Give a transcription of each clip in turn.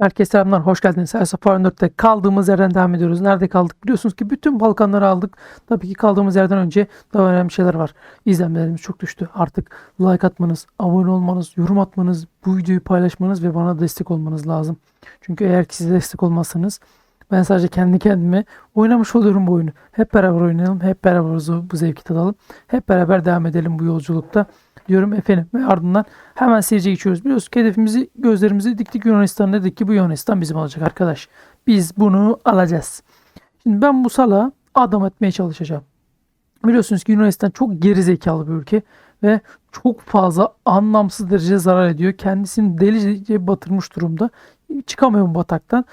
Herkese selamlar, hoş geldiniz. Her Sefer 4'te kaldığımız yerden devam ediyoruz. Nerede kaldık? Biliyorsunuz ki bütün Balkanları aldık. Tabii ki kaldığımız yerden önce daha önemli şeyler var. İzlenmelerimiz çok düştü. Artık like atmanız, abone olmanız, yorum atmanız, bu videoyu paylaşmanız ve bana destek olmanız lazım. Çünkü eğer ki size destek olmazsanız ben sadece kendi kendime oynamış oluyorum bu oyunu. Hep beraber oynayalım, hep beraber bu zevki tadalım. Hep beraber devam edelim bu yolculukta diyorum efendim. Ve ardından hemen seyirciye geçiyoruz. Biliyorsunuz ki hedefimizi gözlerimizi diktik Yunanistan dedik ki bu Yunanistan bizim olacak arkadaş. Biz bunu alacağız. Şimdi ben bu sala adam etmeye çalışacağım. Biliyorsunuz ki Yunanistan çok geri zekalı bir ülke ve çok fazla anlamsız derece zarar ediyor. Kendisini delice batırmış durumda. Çıkamıyor bu bataktan.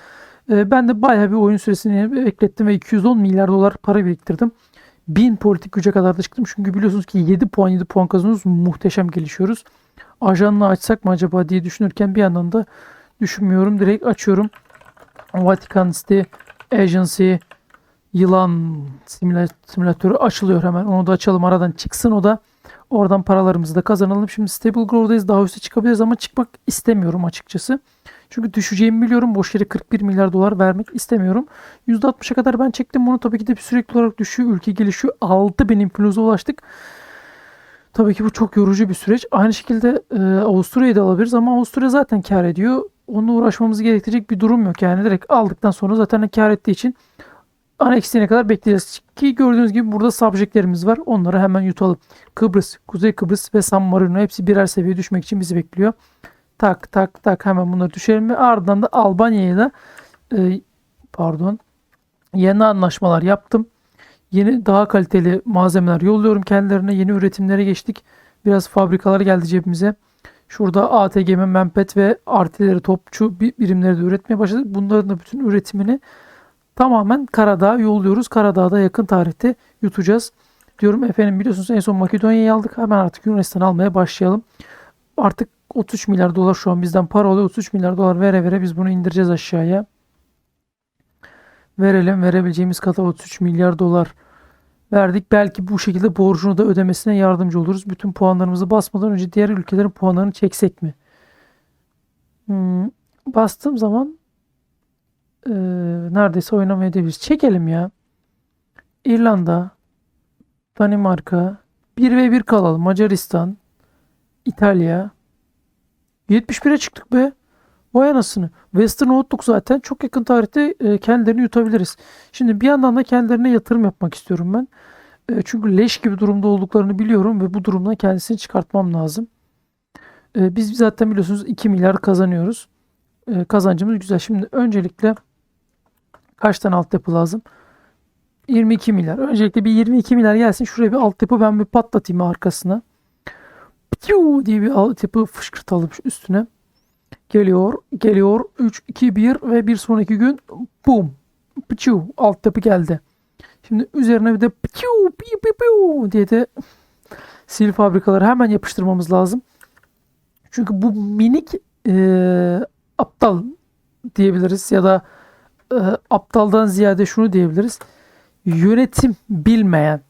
Ee, Ben de bayağı bir oyun süresini beklettim ve 210 milyar dolar para biriktirdim. 1000 politik güce kadar da çıktım. Çünkü biliyorsunuz ki 7 puan 7 puan kazanıyoruz. Muhteşem gelişiyoruz. Ajanla açsak mı acaba diye düşünürken bir yandan da düşünmüyorum. Direkt açıyorum. Vatican City Agency yılan simüla- simülatörü açılıyor hemen. Onu da açalım aradan çıksın o da. Oradan paralarımızı da kazanalım. Şimdi Stable Grow'dayız. Daha üste çıkabiliriz ama çıkmak istemiyorum açıkçası. Çünkü düşeceğimi biliyorum. Boş yere 41 milyar dolar vermek istemiyorum. %60'a kadar ben çektim bunu. Tabii ki de sürekli olarak düşüyor. Ülke gelişiyor. 6000 influenza ulaştık. Tabii ki bu çok yorucu bir süreç. Aynı şekilde e, Avusturya'yı da alabiliriz ama Avusturya zaten kar ediyor. Onunla uğraşmamız gerektirecek bir durum yok. Yani direkt aldıktan sonra zaten kar ettiği için aneksiyene kadar bekleyeceğiz. Ki gördüğünüz gibi burada subjectlerimiz var. Onları hemen yutalım. Kıbrıs, Kuzey Kıbrıs ve San Marino hepsi birer seviye düşmek için bizi bekliyor. Tak tak tak hemen bunları düşelim ve ardından da Albanya'ya da e, pardon yeni anlaşmalar yaptım. Yeni daha kaliteli malzemeler yolluyorum kendilerine. Yeni üretimlere geçtik. Biraz fabrikalar geldi cebimize. Şurada ATGM, Mempet ve artileri, topçu bir- birimleri de üretmeye başladık. Bunların da bütün üretimini tamamen Karadağ'a yolluyoruz. Karadağ'da yakın tarihte yutacağız. Diyorum efendim biliyorsunuz en son Makedonya'yı aldık. Hemen artık Yunanistan almaya başlayalım. Artık 33 milyar dolar şu an bizden para oluyor. 33 milyar dolar vere vere biz bunu indireceğiz aşağıya. Verelim verebileceğimiz kadar 33 milyar dolar verdik. Belki bu şekilde borcunu da ödemesine yardımcı oluruz. Bütün puanlarımızı basmadan önce diğer ülkelerin puanlarını çeksek mi? Hmm, bastığım zaman eee, neredeyse oynamayabiliriz. Çekelim ya. İrlanda, Danimarka, 1 ve 1 kalalım. Macaristan, İtalya. 71'e çıktık be. Vay anasını. Western unuttuk zaten. Çok yakın tarihte e, kendilerini yutabiliriz. Şimdi bir yandan da kendilerine yatırım yapmak istiyorum ben. E, çünkü leş gibi durumda olduklarını biliyorum ve bu durumdan kendisini çıkartmam lazım. E, biz zaten biliyorsunuz 2 milyar kazanıyoruz. Kazancımız güzel. Şimdi öncelikle kaç tane altyapı lazım? 22 milyar. Öncelikle bir 22 milyar gelsin. Şuraya bir altyapı ben bir patlatayım arkasına. Piu diye bir altyapı fışkırtalım üstüne. Geliyor, geliyor. 3, 2, 1 ve bir sonraki gün boom. Piu altyapı geldi. Şimdi üzerine bir de piu piu piu piu diye de sil fabrikaları hemen yapıştırmamız lazım. Çünkü bu minik eee, aptal diyebiliriz ya da eee, aptaldan ziyade şunu diyebiliriz. Yönetim bilmeyen,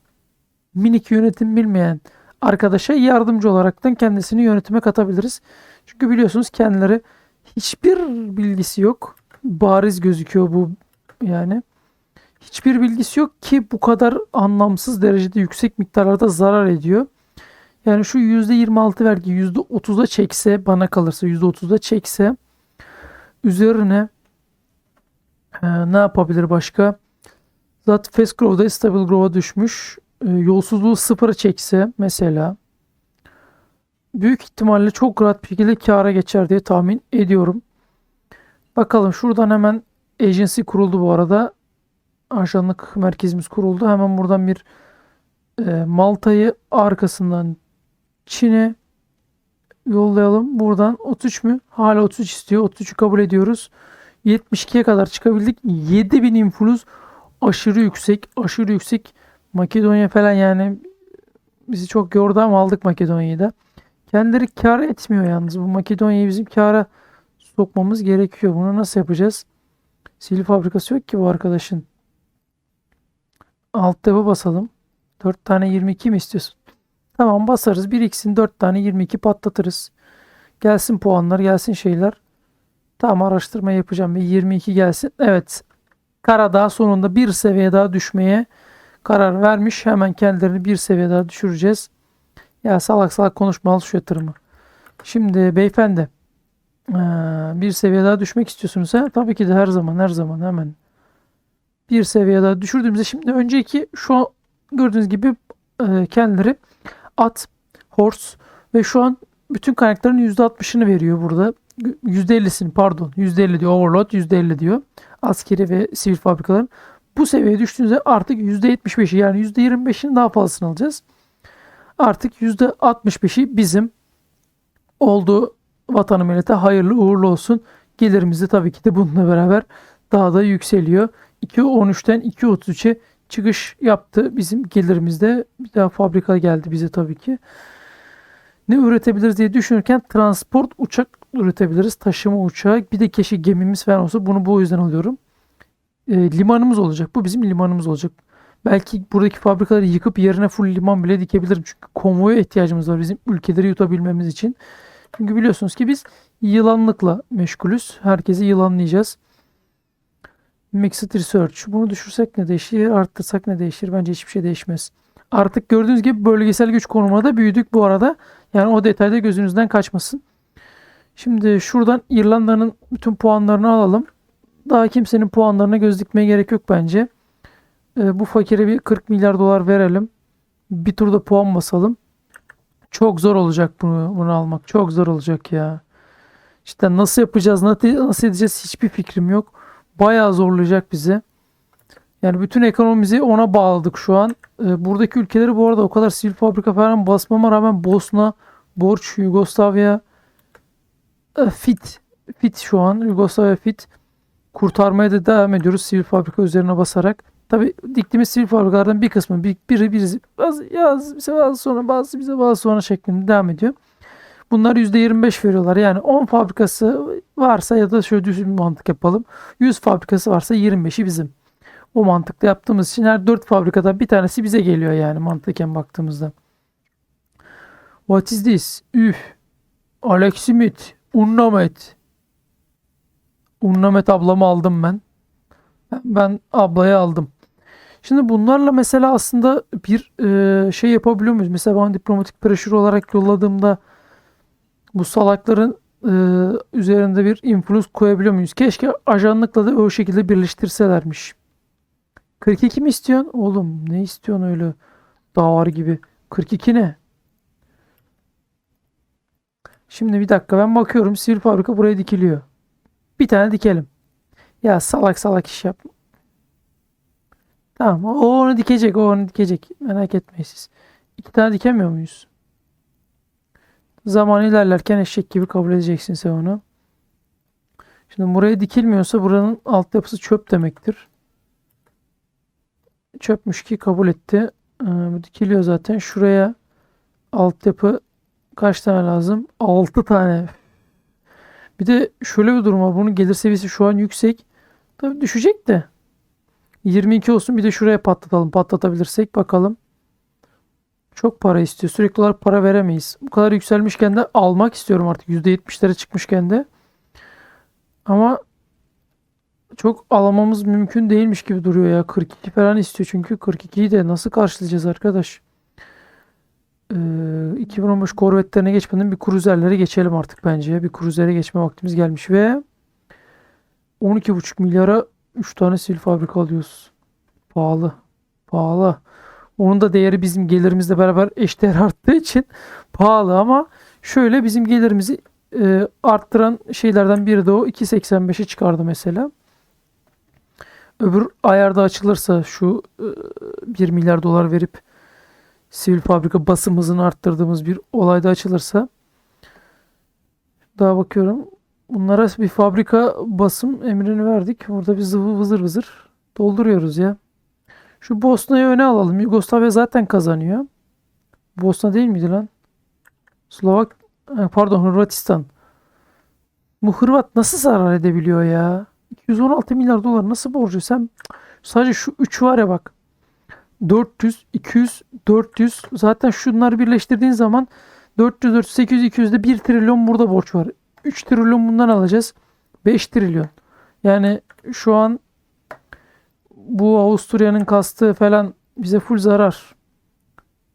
minik yönetim bilmeyen arkadaşa yardımcı olaraktan kendisini yönetime katabiliriz. Çünkü biliyorsunuz kendileri hiçbir bilgisi yok. Bariz gözüküyor bu yani. Hiçbir bilgisi yok ki bu kadar anlamsız derecede yüksek miktarlarda zarar ediyor. Yani şu %26 vergi %30'da çekse bana kalırsa %30'da çekse üzerine e, ne yapabilir başka? Zaten Fast Grow'da Stable Grow'a düşmüş. E, yolsuzluğu sıfıra çekse mesela büyük ihtimalle çok rahat bir şekilde kâra geçer diye tahmin ediyorum. Bakalım şuradan hemen agency kuruldu bu arada. Ajanlık merkezimiz kuruldu. Hemen buradan bir e, Malta'yı arkasından Çin'e yollayalım. Buradan 33 mü? Hala 33 istiyor. 33'ü kabul ediyoruz. 72'ye kadar çıkabildik. 7000 influz aşırı yüksek. Aşırı yüksek. Makedonya falan yani bizi çok yordu ama aldık Makedonya'yı da. Kendileri kar etmiyor yalnız. Bu Makedonya'yı bizim kara sokmamız gerekiyor. Bunu nasıl yapacağız? Sil fabrikası yok ki bu arkadaşın. Alt tab'a basalım. 4 tane 22 mi istiyorsun? Tamam basarız. 1x'in 4 tane 22 patlatırız. Gelsin puanlar, gelsin şeyler. Tamam araştırma yapacağım ve 22 gelsin. Evet. Karadağ sonunda bir seviye daha düşmeye karar vermiş. Hemen kendilerini bir seviye daha düşüreceğiz. Ya salak salak konuşma al şu yatırımı. Şimdi beyefendi bir seviye daha düşmek istiyorsunuz ha? Tabii ki de her zaman her zaman hemen bir seviye daha düşürdüğümüzde şimdi önceki şu an gördüğünüz gibi kendileri at, horse ve şu an bütün kaynakların %60'ını veriyor burada. %50'sini pardon %50 diyor overload %50 diyor askeri ve sivil fabrikaların. Bu seviyeye düştüğünüzde artık %75'i yani %25'in daha fazlasını alacağız. Artık %65'i bizim olduğu vatanı millete hayırlı uğurlu olsun. Gelirimiz de tabii ki de bununla beraber daha da yükseliyor. 2.13'ten 2.33'e çıkış yaptı. Bizim gelirimizde bir daha fabrika geldi bize tabii ki. Ne üretebiliriz diye düşünürken transport uçak üretebiliriz. Taşıma uçağı bir de keşke gemimiz falan olsa bunu bu yüzden alıyorum. E, limanımız olacak. Bu bizim limanımız olacak. Belki buradaki fabrikaları yıkıp yerine full liman bile dikebilirim. Çünkü konvoya ihtiyacımız var bizim ülkeleri yutabilmemiz için. Çünkü biliyorsunuz ki biz yılanlıkla meşgulüz. Herkesi yılanlayacağız. Mixed Research. Bunu düşürsek ne değişir? Arttırsak ne değişir? Bence hiçbir şey değişmez. Artık gördüğünüz gibi bölgesel güç konumuna da büyüdük bu arada. Yani o detayda gözünüzden kaçmasın. Şimdi şuradan İrlanda'nın bütün puanlarını alalım. Daha kimsenin puanlarına göz dikmeye gerek yok bence. Ee, bu fakire bir 40 milyar dolar verelim. Bir turda puan basalım. Çok zor olacak bunu, bunu almak. Çok zor olacak ya. İşte nasıl yapacağız, nasıl, edeceğiz hiçbir fikrim yok. Bayağı zorlayacak bizi. Yani bütün ekonomimizi ona bağladık şu an. Ee, buradaki ülkeleri bu arada o kadar sivil fabrika falan basmama rağmen Bosna, Borç, Yugoslavya, e, fit. Fit şu an. Yugoslavya fit. Kurtarmaya da devam ediyoruz sivil fabrika üzerine basarak. Tabi diktiğimiz sivil fabrikalardan bir kısmı bir, biri biri bazı, ya bize bazı sonra bazı bize bazı sonra şeklinde devam ediyor. Bunlar %25 veriyorlar. Yani 10 fabrikası varsa ya da şöyle düz bir mantık yapalım. 100 fabrikası varsa 25'i bizim. O mantıkla yaptığımız için her 4 fabrikadan bir tanesi bize geliyor yani mantıken baktığımızda. What is this? Üf. Alex Smith. Unnamet. Unnamet ablamı aldım ben. Ben ablayı aldım. Şimdi bunlarla mesela aslında bir e, şey yapabiliyor muyuz? Mesela ben diplomatik pressure olarak yolladığımda bu salakların e, üzerinde bir influence koyabiliyor muyuz? Keşke ajanlıkla da o şekilde birleştirselermiş. 42 mi istiyorsun? Oğlum ne istiyorsun öyle dağar gibi? 42 ne? Şimdi bir dakika ben bakıyorum sivil fabrika buraya dikiliyor. Bir tane dikelim. Ya salak salak iş yap. Tamam o onu dikecek o onu dikecek. Merak etmeyin siz. İki tane dikemiyor muyuz? Zaman ilerlerken eşek gibi kabul edeceksin sen onu. Şimdi buraya dikilmiyorsa buranın altyapısı çöp demektir. Çöpmüş ki kabul etti. Ee, bu dikiliyor zaten. Şuraya altyapı kaç tane lazım? 6 tane. Bir de şöyle bir durum var. Bunun gelir seviyesi şu an yüksek. Tabii düşecek de. 22 olsun bir de şuraya patlatalım. Patlatabilirsek bakalım. Çok para istiyor. Sürekli olarak para veremeyiz. Bu kadar yükselmişken de almak istiyorum artık. %70'lere çıkmışken de. Ama çok alamamız mümkün değilmiş gibi duruyor ya. 42 falan istiyor çünkü 42'yi de nasıl karşılayacağız arkadaş? Ee, 2015 korvetlerine geçmeden bir kruzerlere geçelim artık bence. Bir kruzere geçme vaktimiz gelmiş ve 12,5 milyara 3 tane sil fabrika alıyoruz. Pahalı. Pahalı. Onun da değeri bizim gelirimizle beraber eşdeğer arttığı için pahalı ama şöyle bizim gelirimizi e, arttıran şeylerden biri de o 2.85'e çıkardı mesela. Öbür ayarda açılırsa şu e, 1 milyar dolar verip sivil fabrika basımızını arttırdığımız bir olayda açılırsa daha bakıyorum. Bunlara bir fabrika basım emrini verdik. Burada bir zıvı vızır vızır dolduruyoruz ya. Şu Bosna'yı öne alalım. Yugoslavya zaten kazanıyor. Bosna değil miydi lan? Slovak pardon Hırvatistan. Bu Hırvat nasıl zarar edebiliyor ya? 216 milyar dolar nasıl borcu? Sen sadece şu 3 var ya bak. 400, 200, 400 zaten şunları birleştirdiğin zaman 400, 400, 800, 200'de 1 trilyon burada borç var. 3 trilyon bundan alacağız. bak 5 trilyon. Yani şu an bu Avusturya'nın kastığı falan bize full zarar.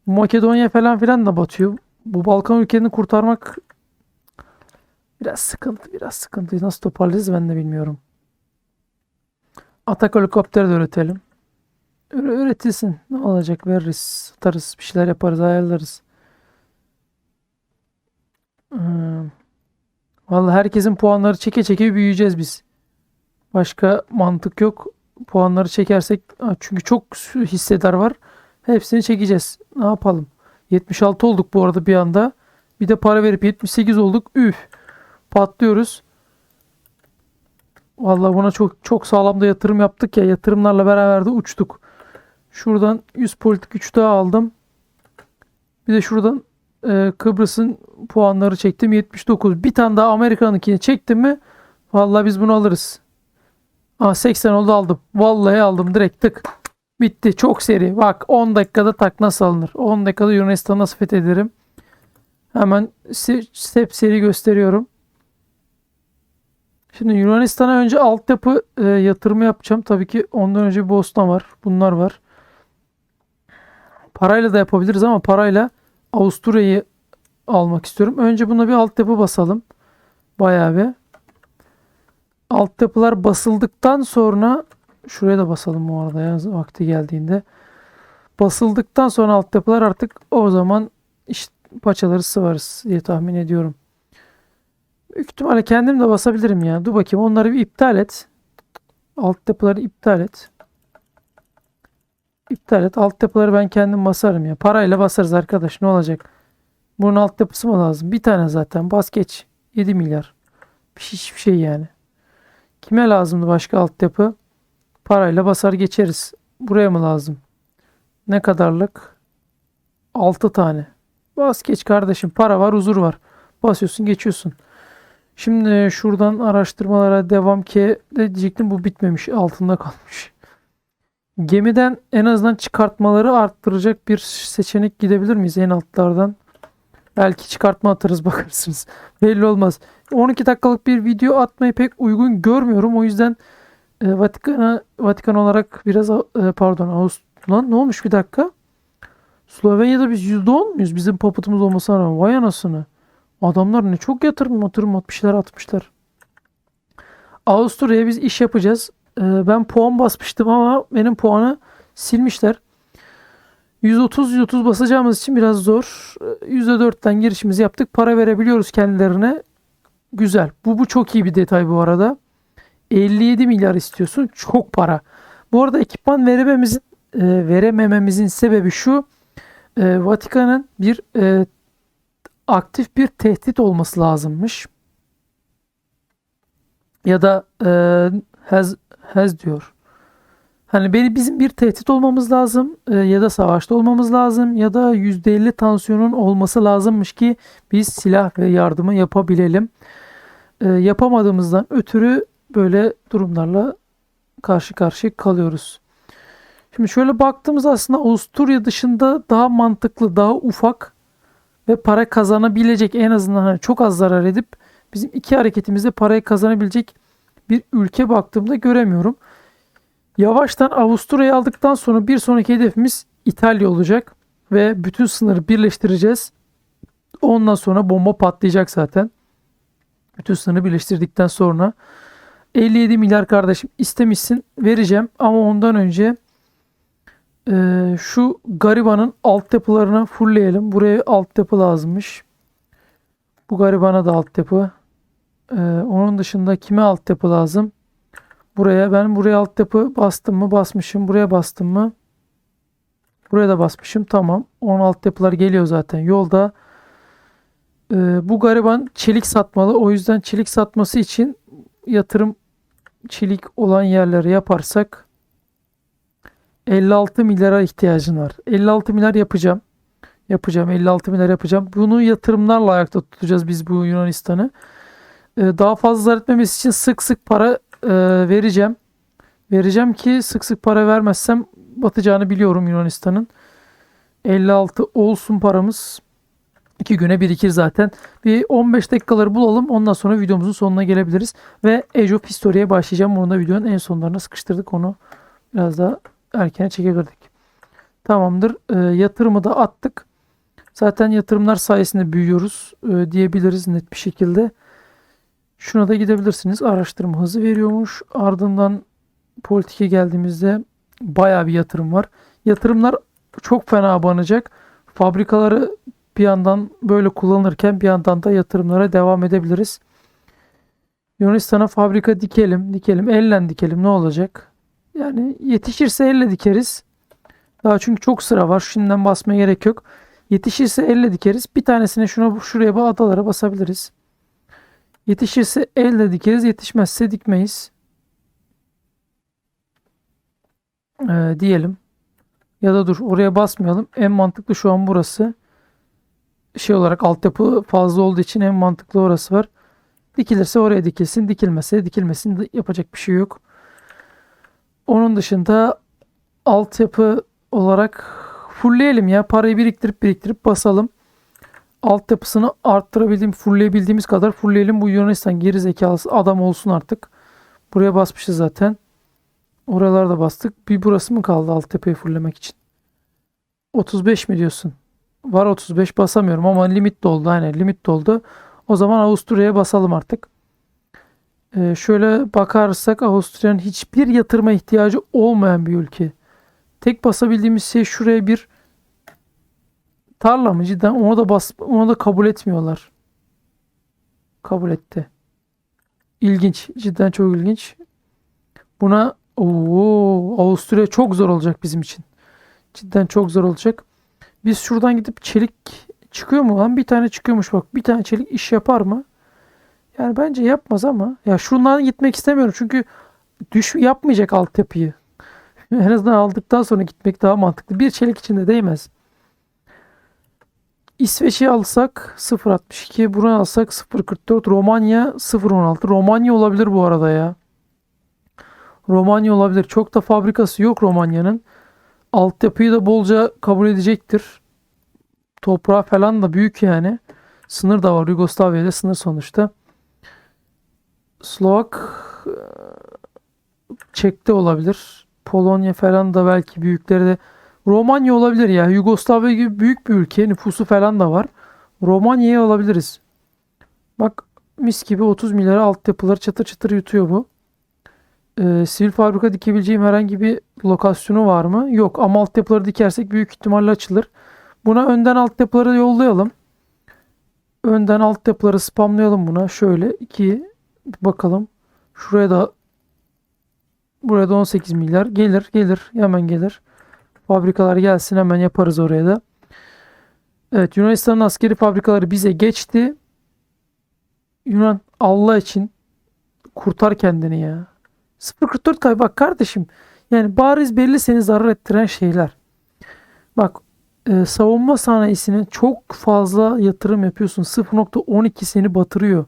Makedonya falan filan da batıyor. Bu Balkan ülkelerini kurtarmak biraz sıkıntı, biraz sıkıntı. Nasıl toparlarız ben de bilmiyorum. Atak helikopteri de üretelim. Üretilsin. Ne olacak? Veririz, satarız, bir şeyler yaparız, ayarlarız. Vallahi herkesin puanları çeke çeke büyüyeceğiz biz. Başka mantık yok. Puanları çekersek çünkü çok hissedar var. Hepsini çekeceğiz. Ne yapalım? 76 olduk bu arada bir anda. Bir de para verip 78 olduk. Üf. Patlıyoruz. Vallahi buna çok çok sağlam da yatırım yaptık ya. Yatırımlarla beraber de uçtuk. Şuradan 100 politik güç daha aldım. Bir de şuradan e, Kıbrıs'ın puanları çektim. 79. Bir tane daha Amerika'nınkini çektim mi? Vallahi biz bunu alırız. Aa 80 oldu aldım. Vallahi aldım direkt tık. Bitti. Çok seri. Bak 10 dakikada tak nasıl alınır? 10 dakikada Yunanistan'ı nasıl fethederim? Hemen step seri gösteriyorum. Şimdi Yunanistan'a önce altyapı e, yatırımı yapacağım. Tabii ki ondan önce Bosna var. Bunlar var. Parayla da yapabiliriz ama parayla Avusturya'yı almak istiyorum. Önce buna bir altyapı basalım. Bayağı bir. Altyapılar basıldıktan sonra şuraya da basalım bu arada ya vakti geldiğinde. Basıldıktan sonra altyapılar artık o zaman iş paçaları sıvarız diye tahmin ediyorum. Büyük ihtimalle kendim de basabilirim ya. Dur bakayım onları bir iptal et. Altyapıları iptal et. İptal et. Altyapıları ben kendim basarım ya. Parayla basarız arkadaş ne olacak? Bunun altyapısı mı lazım? Bir tane zaten. Bas geç. 7 milyar. Bir şey, hiçbir şey yani. Kime lazımdı başka altyapı? Parayla basar geçeriz. Buraya mı lazım? Ne kadarlık? 6 tane. Bas geç kardeşim. Para var, huzur var. Basıyorsun, geçiyorsun. Şimdi şuradan araştırmalara devam ki de diyecektim bu bitmemiş. Altında kalmış. Gemiden en azından çıkartmaları arttıracak bir seçenek gidebilir miyiz en altlardan? Belki çıkartma atarız bakarsınız. Belli olmaz. 12 dakikalık bir video atmayı pek uygun görmüyorum. O yüzden e, Vatikan'a Vatikan olarak biraz e, pardon Ağustos ne olmuş bir dakika? Slovenya'da biz %10 muyuz? Bizim papıtımız olmasına rağmen. Vay anasını. Adamlar ne çok yatırım yatırım bir şeyler atmışlar. Avusturya'ya biz iş yapacağız. E, ben puan basmıştım ama benim puanı silmişler. 130-130 basacağımız için biraz zor. E, %4'ten girişimizi yaptık. Para verebiliyoruz kendilerine. Güzel. Bu, bu çok iyi bir detay bu arada. 57 milyar istiyorsun. Çok para. Bu arada ekipman verememizin e, veremememizin sebebi şu. E, Vatikan'ın bir e, aktif bir tehdit olması lazımmış. Ya da e, has, has diyor. Hani beni bizim bir tehdit olmamız lazım e, ya da savaşta olmamız lazım ya da %50 tansiyonun olması lazımmış ki biz silah ve yardımı yapabilelim. E, yapamadığımızdan ötürü böyle durumlarla karşı karşıya kalıyoruz. Şimdi şöyle baktığımız aslında Avusturya dışında daha mantıklı, daha ufak ve para kazanabilecek en azından hani çok az zarar edip bizim iki hareketimizde parayı kazanabilecek bir ülke baktığımda göremiyorum. Yavaştan Avusturya'yı aldıktan sonra bir sonraki hedefimiz İtalya olacak ve bütün sınırı birleştireceğiz. Ondan sonra bomba patlayacak zaten. Bütün sınırı birleştirdikten sonra 57 milyar kardeşim istemişsin vereceğim ama ondan önce e, şu garibanın altyapılarını fullleyelim. Buraya altyapı lazımmış. Bu garibana da altyapı. E, onun dışında kime altyapı lazım? Buraya ben buraya altyapı bastım mı? Basmışım. Buraya bastım mı? Buraya da basmışım. Tamam. Onun altyapılar geliyor zaten. Yolda e, bu gariban çelik satmalı. O yüzden çelik satması için yatırım çelik olan yerleri yaparsak 56 milyara ihtiyacın var. 56 milyar yapacağım. Yapacağım. 56 milyar yapacağım. Bunu yatırımlarla ayakta tutacağız biz bu Yunanistan'ı. Ee, daha fazla etmemesi için sık sık para e, vereceğim. Vereceğim ki sık sık para vermezsem batacağını biliyorum Yunanistan'ın. 56 olsun paramız. 2 güne birikir zaten. Bir 15 dakikaları bulalım. Ondan sonra videomuzun sonuna gelebiliriz. Ve Age of History'ye başlayacağım. Bunu da videonun en sonlarına sıkıştırdık. Onu biraz daha erkene çekebilirdik. Tamamdır. Ee, yatırımı da attık. Zaten yatırımlar sayesinde büyüyoruz e, diyebiliriz net bir şekilde. Şuna da gidebilirsiniz. Araştırma hızı veriyormuş. Ardından politike geldiğimizde bayağı bir yatırım var. Yatırımlar çok fena abanacak. Fabrikaları bir yandan böyle kullanırken bir yandan da yatırımlara devam edebiliriz. Yunanistan'a fabrika dikelim, dikelim, elle dikelim ne olacak? Yani yetişirse elle dikeriz. Daha çünkü çok sıra var. Şimdiden basmaya gerek yok. Yetişirse elle dikeriz. Bir tanesini şuna şuraya bu adalara basabiliriz. Yetişirse elle dikeriz. Yetişmezse dikmeyiz. Ee, diyelim. Ya da dur oraya basmayalım. En mantıklı şu an burası. Şey olarak altyapı fazla olduğu için en mantıklı orası var. Dikilirse oraya dikilsin. Dikilmezse dikilmesin. Yapacak bir şey yok. Onun dışında altyapı olarak fullleyelim ya. Parayı biriktirip biriktirip basalım. Altyapısını arttırabildiğim, fullleyebildiğimiz kadar fullleyelim. Bu Yunanistan geri zekalısı adam olsun artık. Buraya basmışız zaten. Oralarda bastık. Bir burası mı kaldı altyapıyı fulllemek için? 35 mi diyorsun? Var 35 basamıyorum ama limit doldu. Aynen limit doldu. O zaman Avusturya'ya basalım artık. Ee, şöyle bakarsak Avusturya'nın hiçbir yatırıma ihtiyacı olmayan bir ülke. Tek basabildiğimiz şey şuraya bir tarla mı cidden onu da bas onu da kabul etmiyorlar. Kabul etti. İlginç. Cidden çok ilginç. Buna Oo, Avusturya çok zor olacak bizim için. Cidden çok zor olacak. Biz şuradan gidip çelik çıkıyor mu lan? Bir tane çıkıyormuş bak. Bir tane çelik iş yapar mı? Yani bence yapmaz ama. Ya şundan gitmek istemiyorum. Çünkü düş yapmayacak altyapıyı. en azından aldıktan sonra gitmek daha mantıklı. Bir çelik içinde değmez. İsveç'i alsak 0.62. Bunu alsak 0.44. Romanya 0.16. Romanya olabilir bu arada ya. Romanya olabilir. Çok da fabrikası yok Romanya'nın. Altyapıyı da bolca kabul edecektir. Toprağı falan da büyük yani. Sınır da var. Yugoslavya ile sınır sonuçta. Slovak e, Çek'te olabilir. Polonya falan da belki büyükleri de. Romanya olabilir ya. Yugoslavya gibi büyük bir ülke. Nüfusu falan da var. Romanya'yı alabiliriz. Bak mis gibi 30 milyara altyapıları çatır çatır yutuyor bu. Ee, sivil fabrika dikebileceğim herhangi bir lokasyonu var mı? Yok ama altyapıları dikersek büyük ihtimalle açılır. Buna önden altyapıları yollayalım. Önden altyapıları spamlayalım buna. Şöyle iki bakalım. Şuraya da buraya da 18 milyar gelir gelir hemen gelir. Fabrikalar gelsin hemen yaparız oraya da. Evet Yunanistan'ın askeri fabrikaları bize geçti. Yunan Allah için kurtar kendini ya. 0.44 kay bak kardeşim. Yani bariz belli seni zarar ettiren şeyler. Bak e, savunma sanayisine çok fazla yatırım yapıyorsun. 0.12 seni batırıyor.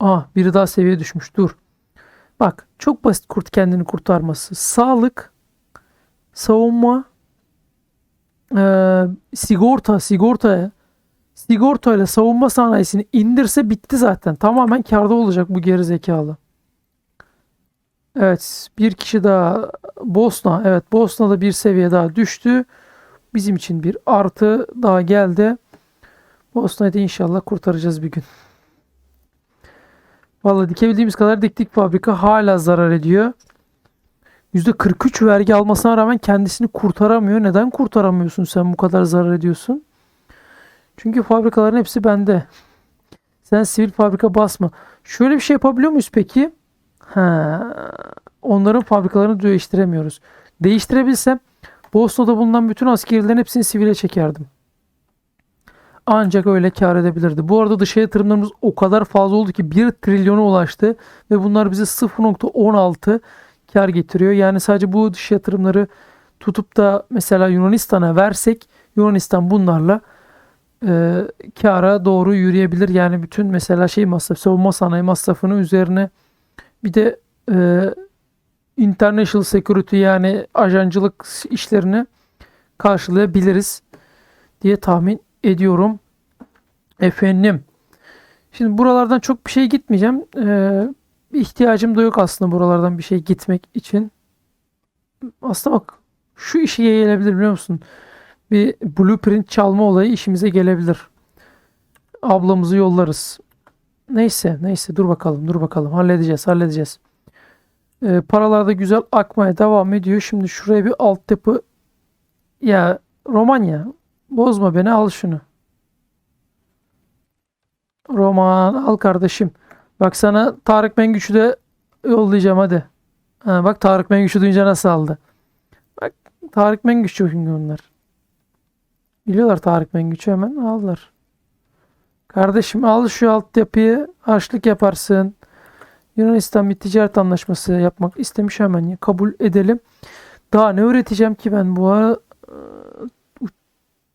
Ah biri daha seviye düşmüş. Dur. Bak çok basit kurt kendini kurtarması. Sağlık, savunma, e, sigorta, sigortaya sigortayla savunma sanayisini indirse bitti zaten. Tamamen karda olacak bu geri zekalı. Evet, bir kişi daha Bosna. Evet, Bosna'da bir seviye daha düştü. Bizim için bir artı daha geldi. Bosna'yı da inşallah kurtaracağız bir gün. Vallahi dikebildiğimiz kadar diktik fabrika hala zarar ediyor. %43 vergi almasına rağmen kendisini kurtaramıyor. Neden kurtaramıyorsun sen bu kadar zarar ediyorsun? Çünkü fabrikaların hepsi bende. Sen sivil fabrika basma. Şöyle bir şey yapabiliyor muyuz peki? Ha, onların fabrikalarını değiştiremiyoruz. Değiştirebilsem Bosna'da bulunan bütün askerlerin hepsini sivile çekerdim. Ancak öyle kar edebilirdi. Bu arada dışa yatırımlarımız o kadar fazla oldu ki 1 trilyona ulaştı ve bunlar bize 0.16 kar getiriyor. Yani sadece bu dış yatırımları tutup da mesela Yunanistan'a versek Yunanistan bunlarla e, kara doğru yürüyebilir. Yani bütün mesela şey masraf, savunma sanayi masrafını üzerine bir de e, international security yani ajancılık işlerini karşılayabiliriz diye tahmin ediyorum. Efendim. Şimdi buralardan çok bir şey gitmeyeceğim. Ee, bir ihtiyacım da yok aslında buralardan bir şey gitmek için. Aslında bak şu işe gelebilir biliyor musun? Bir blueprint çalma olayı işimize gelebilir. Ablamızı yollarız. Neyse neyse dur bakalım dur bakalım halledeceğiz halledeceğiz. Ee, paralar güzel akmaya devam ediyor. Şimdi şuraya bir altyapı ya Romanya bozma beni al şunu. Roman al kardeşim. Bak sana Tarık Mengüç'ü de yollayacağım hadi. Ha, bak Tarık Mengüç'ü duyunca nasıl aldı. Bak Tarık Mengüç çünkü onlar. Biliyorlar Tarık Mengüç'ü hemen aldılar. Kardeşim al şu altyapıyı harçlık yaparsın. Yunanistan bir ticaret anlaşması yapmak istemiş hemen ya. Kabul edelim. Daha ne üreteceğim ki ben bu ara?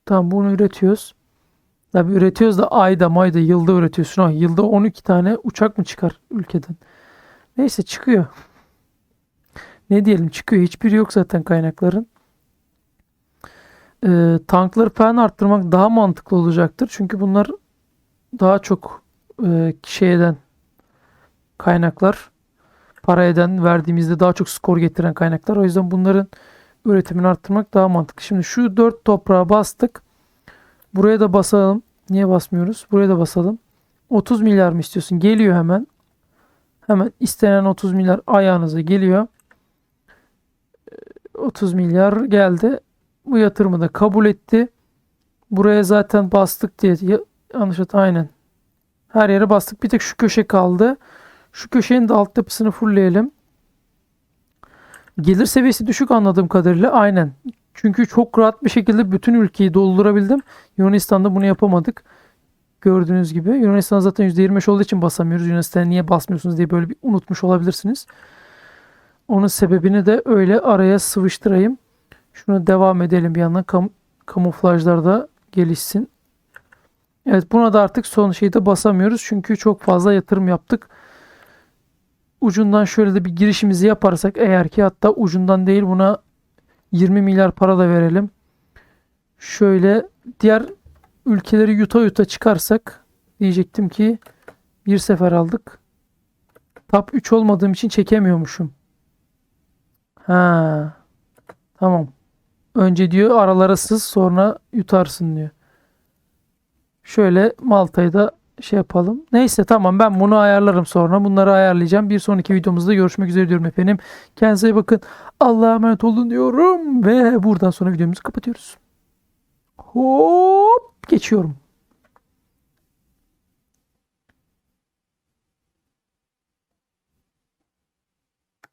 Tamam bunu üretiyoruz. Tabii üretiyoruz da ayda mayda yılda üretiyorsun. Ha, yılda 12 tane uçak mı çıkar ülkeden? Neyse çıkıyor. Ne diyelim çıkıyor. Hiçbiri yok zaten kaynakların. Ee, tankları falan arttırmak daha mantıklı olacaktır. Çünkü bunlar daha çok e, şeyden kaynaklar para eden verdiğimizde daha çok skor getiren kaynaklar. O yüzden bunların üretimini arttırmak daha mantıklı. Şimdi şu dört toprağa bastık. Buraya da basalım. Niye basmıyoruz? Buraya da basalım. 30 milyar mı istiyorsun? Geliyor hemen. Hemen istenen 30 milyar ayağınıza geliyor. 30 milyar geldi. Bu yatırımı da kabul etti. Buraya zaten bastık diye ya- yanlış hat aynen. Her yere bastık. Bir tek şu köşe kaldı. Şu köşenin de altyapısını fullleyelim. Gelir seviyesi düşük anladığım kadarıyla. Aynen. Çünkü çok rahat bir şekilde bütün ülkeyi doldurabildim. Yunanistan'da bunu yapamadık. Gördüğünüz gibi. Yunanistan zaten %25 olduğu için basamıyoruz. Yunanistan'a niye basmıyorsunuz diye böyle bir unutmuş olabilirsiniz. Onun sebebini de öyle araya sıvıştırayım. Şunu devam edelim bir yandan. Kam kamuflajlar da gelişsin. Evet buna da artık son şeyde basamıyoruz. Çünkü çok fazla yatırım yaptık. Ucundan şöyle de bir girişimizi yaparsak eğer ki hatta ucundan değil buna 20 milyar para da verelim. Şöyle diğer ülkeleri yuta yuta çıkarsak diyecektim ki bir sefer aldık. Top 3 olmadığım için çekemiyormuşum. Ha. Tamam. Önce diyor aralara sız sonra yutarsın diyor. Şöyle Malta'yı da şey yapalım. Neyse tamam ben bunu ayarlarım sonra. Bunları ayarlayacağım. Bir sonraki videomuzda görüşmek üzere diyorum efendim. Kendinize bakın. Allah'a emanet olun diyorum. Ve buradan sonra videomuzu kapatıyoruz. Hop geçiyorum.